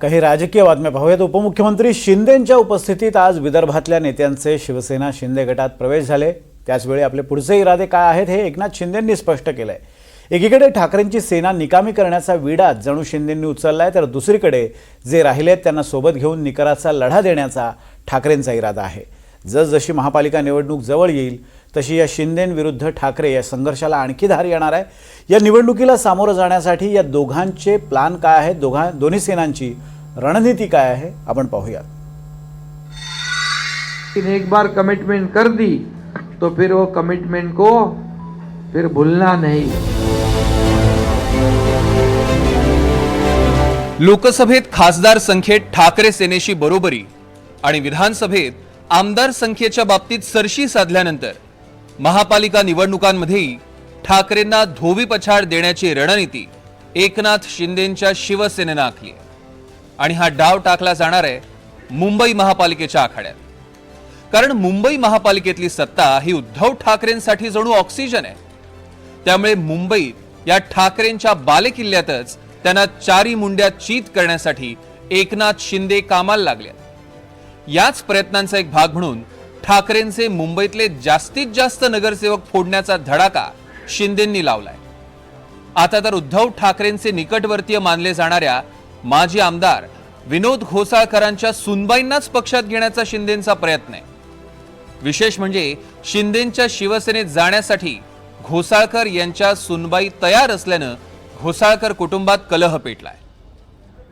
काही राजकीय बातम्या पाहूयात. उपमुख्यमंत्री शिंदेंच्या उपस्थितीत आज विदर्भातल्या नेत्यांचे शिवसेना शिंदे गटात प्रवेश झाले. त्याचवेळी आपले पुढचे इरादे काय आहेत हे एकनाथ शिंदेंनी स्पष्ट केलंय. एकीकडे ठाकरेंची सेना निकामी करण्याचा विडा जणू शिंदेंनी उचललाय तर दुसरीकडे जे राहिलेत त्यांना सोबत घेऊन निकराचा लढा देण्याचा ठाकरेंचा इरादा आहे. जसजशी महापालिका निवडणूक जवळ येईल तशी या शिंदेंविरुद्ध ठाकरे या संघर्षाला आणखी धार येणार आहे. या निवडणुकीला सामोरं जाण्यासाठी या दोघांचे प्लान काय आहेत दोघां दोन्ही सेनांची रणनीती काय आहे? आपण पाहूयात. एक बार कमिटमेंट कर दी तो फिर वो कमिटमेंट को फिर भूलना नहीं. लोकसभेत खासदार संख्येत ठाकरे सेनेशी बरोबरी आणि विधानसभेत आमदार संख्येच्या बाबतीत सरशी साधल्यानंतर महापालिका निवडणुकांमध्येही ठाकरेंना धोबी पछाड देण्याची रणनीती एकनाथ शिंदेंच्या शिवसेनेनं आखली आणि हा डाव टाकला जाणार आहे मुंबई महापालिकेच्या आखाड्यात. कारण मुंबई महापालिकेतली सत्ता ही उद्धव ठाकरेंसाठी जणू ऑक्सिजन आहे. त्यामुळे मुंबईत या ठाकरेंच्या बालेकिल्ल्यातच त्यांना चारी मुंड्या चीत करण्यासाठी एकनाथ शिंदे कामाला लागले याच प्रयत्नांचा एक भाग म्हणून ठाकरेंचे मुंबईतले जास्तीत जास्त नगरसेवक फोडण्याचा धडाका शिंदेंनी लावलाय. आता तर उद्धव ठाकरेंचे निकटवर्तीय मानले जाणाऱ्या माजी आमदार विनोद घोसाळकरांच्या सुनबाईंनाच पक्षात घेण्याचा शिंदेंचा प्रयत्न आहे. विशेष म्हणजे शिंदेंच्या शिवसेनेत जाण्यासाठी घोसाळकर यांच्या सुनबाई तयार असल्यानं घोसाळकर कुटुंबात कलह पेटलाय.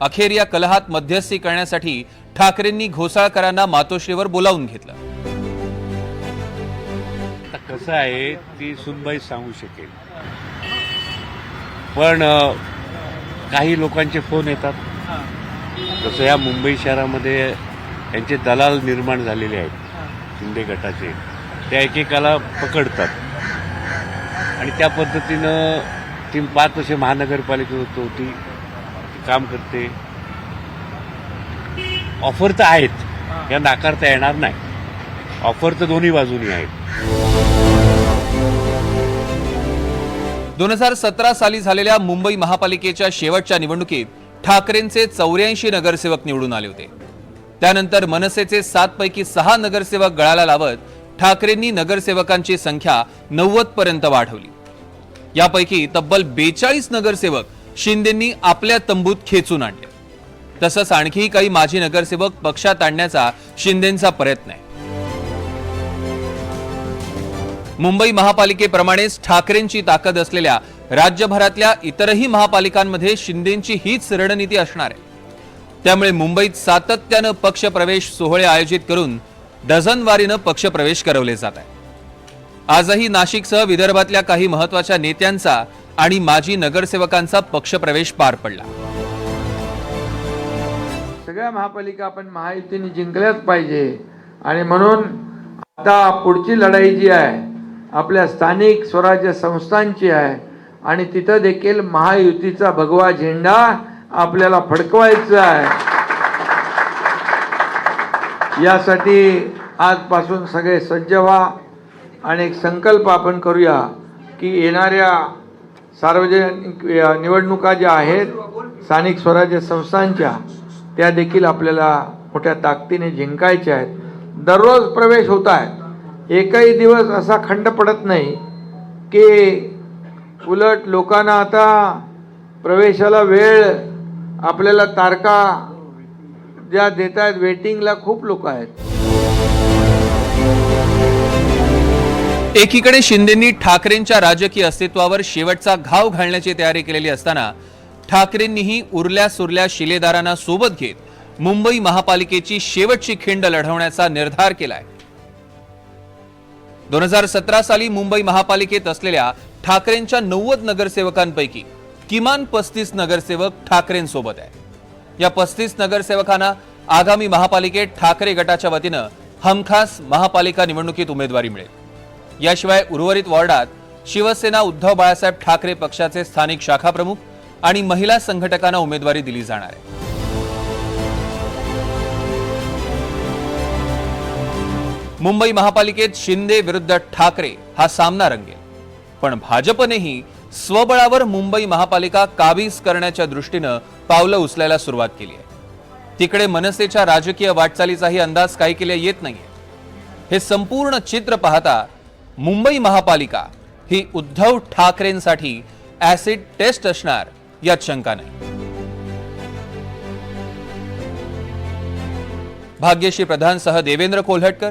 अखेर या कलहात मध्यस्थी करण्यासाठी ठाकरेंनी घोसाळकरांना मातोश्रीवर बोलावून घेतलं. आता कसं आहे ती सुनबाई सांगू शकेल. पण काही लोकांचे फोन येतात. जसं या मुंबई शहरामध्ये यांचे दलाल निर्माण झालेले आहेत शिंदे गटाचे. त्या एकेकाला पकडतात. आणि त्या पद्धतीनं ती पाच वर्षे महानगरपालिकेत होतो होती. काम करते. ऑफर तर आहेत. या नाकारता येणार नाही. ऑफर तर दोन्ही बाजूनी आहेत. दोन हजार सतरा साली झालेल्या मुंबई महापालिकेच्या शेवटच्या निवडणुकीत ठाकरेंचे चौऱ्याऐंशी नगरसेवक निवडून आले होते. त्यानंतर मनसेचे सात पैकी सहा नगरसेवक गळाला लावत ठाकरेंनी नगरसेवकांची संख्या नव्वद पर्यंत वाढवली. यापैकी तब्बल बेचाळीस नगरसेवक शिंदेंनी आपल्या तंबूत खेचून आणले. तसंच आणखी काही माजी नगरसेवक पक्षात आणण्याचा शिंदेंचा प्रयत्न आहे. मुंबई महापालिकेप्रमाणेच ठाकरेंची ताकद असलेल्या राज्यभरातल्या इतरही महापालिकांमध्ये शिंदेंची हीच रणनीती असणार आहे. त्यामुळे मुंबईत सातत्यानं पक्षप्रवेश सोहळे आयोजित करून डझनवारीनं पक्षप्रवेश करवले जात आहे. आजही नाशिकसह विदर्भातल्या काही महत्त्वाच्या नेत्यांचा आणि माजी नगरसेवकांचा पक्षप्रवेश पार पडला. सगळ्या महापालिका आपण महायुतीने जिंकल्याच पाहिजे आणि म्हणून आता पुढची लढाई जी आहे आपल्या स्थानिक स्वराज्य संस्थांची आहे. आणि तिथं देखील महायुतीचा भगवा झेंडा आपल्याला फडकवायचा आहे. यासाठी आजपासून सगळे सज्ज व्हा. आणि एक संकल्प आपण करूया की येणाऱ्या सार्वजनिक निवडणुका ज्या आहेत स्थानिक स्वराज्य संस्थांच्या त्या देखील आपल्याला मोठ्या ताकदीने जिंकायच्या आहेत. दररोज प्रवेश होत आहेत. एकही दिवस असा खंड पडत नाही की उलट लोकांना आता प्रवेशाला वेळ आपल्याला तारका ज्या देत आहेत वेटिंगला खूप लोक आहेत. एकीकडे शिंदेंनी ठाकरेंच्या राजकीय अस्तित्वावर शेवटचा घाव घालण्याची तयारी केलेली असताना ठाकरेंनीही उरल्या सुरल्या शिलेदारांना सोबत घेत मुंबई महापालिकेची शेवटची खिंड लढवण्याचा निर्धार केलाय. दोन हजार सतरा साली मुंबई महापालिकेत असलेल्या ठाकरेंच्या नव्वद नगरसेवकांपैकी किमान पस्तीस नगरसेवक ठाकरेंसोबत आहे. या पस्तीस नगरसेवकांना आगामी महापालिकेत ठाकरे गटाच्या वतीनं हमखास महापालिका निवडणुकीत उमेदवारी मिळेल. याशिवाय उर्वरित वॉर्डात शिवसेना उद्धव बाळासाहेब ठाकरे पक्षाचे स्थानिक शाखा प्रमुख आणि महिला संघटकांना उमेदवारी दिली जाणार आहे. मुंबई महापालिकेत शिंदे विरुद्ध ठाकरे हा सामना रंगेल. पण भाजपनेही स्वबळावर मुंबई महापालिका काबीज करण्याच्या दृष्टीनं पावलं उचलायला सुरुवात केली आहे. तिकडे मनसेच्या राजकीय वाटचालीचाही अंदाज काही केल्या येत नाहीये. हे संपूर्ण चित्र पाहता मुंबई महापालिका ही उद्धव ठाकरेंसाठी ऍसिड टेस्ट असणार यात शंका नाही. भाग्यश्री प्रधानसह देवेंद्र कोल्हटकर